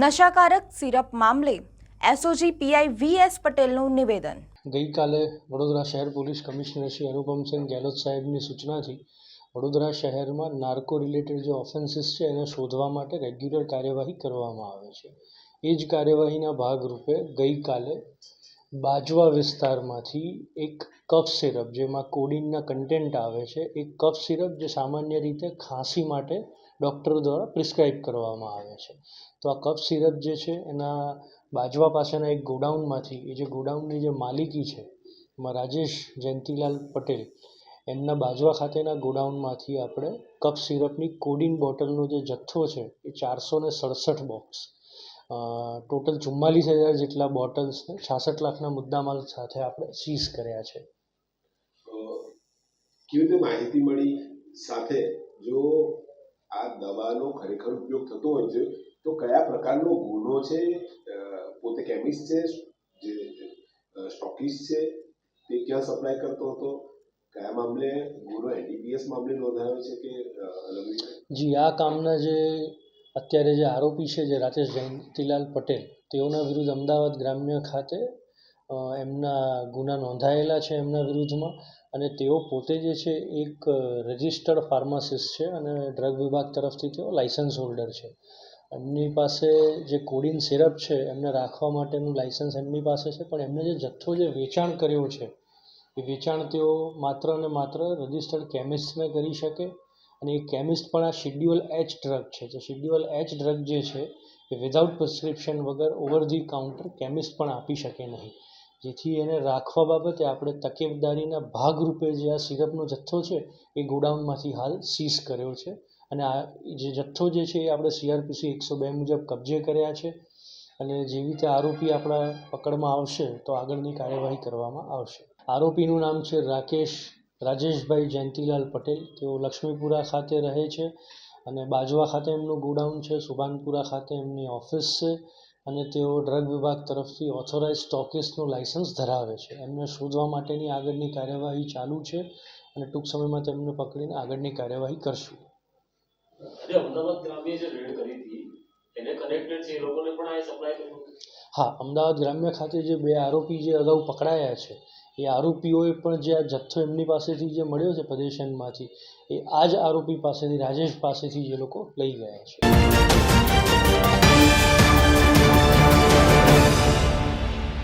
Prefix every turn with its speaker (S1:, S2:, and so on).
S1: નશાકારક syrup મામલે SOG PI VS પટેલનું નિવેદન.
S2: ગઈકાલે વડોદરા શહેર પોલીસ કમિશનર શ્રી અનુપમસિંહ ગેહલોત સાહેબની સૂચનાથી વડોદરા શહેરમાં નાર્કો રિલેટેડ જે ઓફેન્સીસ છે એને શોધવા માટે રેગ્યુલર કાર્યવાહી કરવામાં આવે છે. એ જ કાર્યવાહીના ભાગરૂપે ગઈકાલે બાજવા વિસ્તારમાંથી એક કફ સિરપ, જેમાં કોડિનના કન્ટેન્ટ આવે છે એ કફ સિરપ જે સામાન્ય રીતે ખાંસી માટે ડૉક્ટર દ્વારા પ્રિસ્ક્રાઇબ કરવામાં આવે છે. તો આ કફ સિરપ જે છે, એના બાજવા પાસેના એક ગોડાઉનમાંથી, એ જે ગોડાઉનની જે માલિકી છે, એમાં રાજેશ જયંતિલાલ પટેલ, એમના બાજવા ખાતેના ગોડાઉનમાંથી આપણે કફ સિરપની કોડિન બોટલનો જે જથ્થો છે, એ ચારસો ને સડસઠ બોક્સ ટોટલ ચુમ્માલીસ હજાર જેટલા બોટલ્સને છાસઠ લાખના મુદ્દામાલ સાથે આપણે સીઝ કર્યા છે.
S3: કેવી રીતે માહિતી મળી? સાથે જો આ દવાનો ખરેખર ઉપયોગ થતો હોય છે તો કયા પ્રકારનો ગુનો છે? પોતે કેમિસ્ટ છે જે સ્ટોકિસ્ટ છે તે ક્યાં સપ્લાય કરતો હતો? કયા મામલે ગુનો? એનડીપીએસ મામલે નોંધાયો છે કે અલગ રીતે?
S2: જી આ કામના જે અત્યારે જે આરોપી છે, જે રાકેશ જયંતિલાલ પટેલ, તેઓના વિરુદ્ધ અમદાવાદ ગ્રામ્ય ખાતે એમના ગુના નોંધાયેલા છે એમના વિરુદ્ધમાં અને તેઓ પોતે જે છે એક રજિસ્ટર્ડ ફાર્માસિસ્ટ છે અને ડ્રગ વિભાગ તરફથી તેઓ લાઇસન્સ હોલ્ડર છે. એમની પાસે જે કોડિન સિરપ છે, એમને રાખવા માટેનું લાઇસન્સ એમની પાસે છે, પણ એમને જે જથ્થો જે વેચાણ કર્યો છે, એ વેચાણ તેઓ માત્ર અને માત્ર રજિસ્ટર્ડ કેમિસ્ટને કરી શકે અને એ કેમિસ્ટ પણ આ શિડ્યુઅલ એચ ડ્રગ છે. જે શિડ્યુઅલ એચ ડ્રગ જે છે, એ વિધાઉટ પ્રિસ્ક્રિપ્શન વગર ઓવર ધી કાઉન્ટર કેમિસ્ટ પણ આપી શકે નહીં. જેથી એને રાખવા બાબતે આપણે તકેદારીના ભાગરૂપે જે આ સિરપનો જથ્થો છે, એ ગોડાઉનમાંથી હાલ સીઝ કર્યો છે. અને આ જે જથ્થો જે છે, એ આપણે સીઆરપીસી એકસો બે મુજબ કબજે કર્યા છે. અને જેવી રીતે આરોપી આપણા પકડમાં આવશે, તો આગળની કાર્યવાહી કરવામાં આવશે. આરોપીનું નામ છે રાકેશ રાજેશભાઈ જયંતિલાલ પટેલ. તેઓ લક્ષ્મીપુરા ખાતે રહે છે અને બાજવા ખાતે એમનું ગોડાઉન છે સુભાનપુરા ખાતે એમની ઓફિસ છે અને તેઓ ડ્રગ વિભાગ તરફથી ઓથોરાઇઝ સ્ટોકિસ્ટનું લાઇસન્સ ધરાવે છે. એમને શોધવા માટેની આગળની કાર્યવાહી ચાલુ છે અને ટૂંક સમયમાં તેમને પકડીને આગળની કાર્યવાહી કરશું.
S4: અમદાવાદ ગ્રામ્ય જે રેડ કરી હતી એને કનેક્ટેડ છે એ લોકોને પણ આ સપ્લાય
S2: હા અમદાવાદ ગ્રામ્ય ખાતે જે બે આરોપી જે અગાઉ પકડાયા છે એ આરોપીઓએ પણ જે આ જથ્થો એમની પાસેથી જે મળ્યો છે પ્રદેશનમાંથી, એ આ જ આરોપી પાસેથી, રાજેશ પાસેથી જે લોકો લઈ ગયા છે.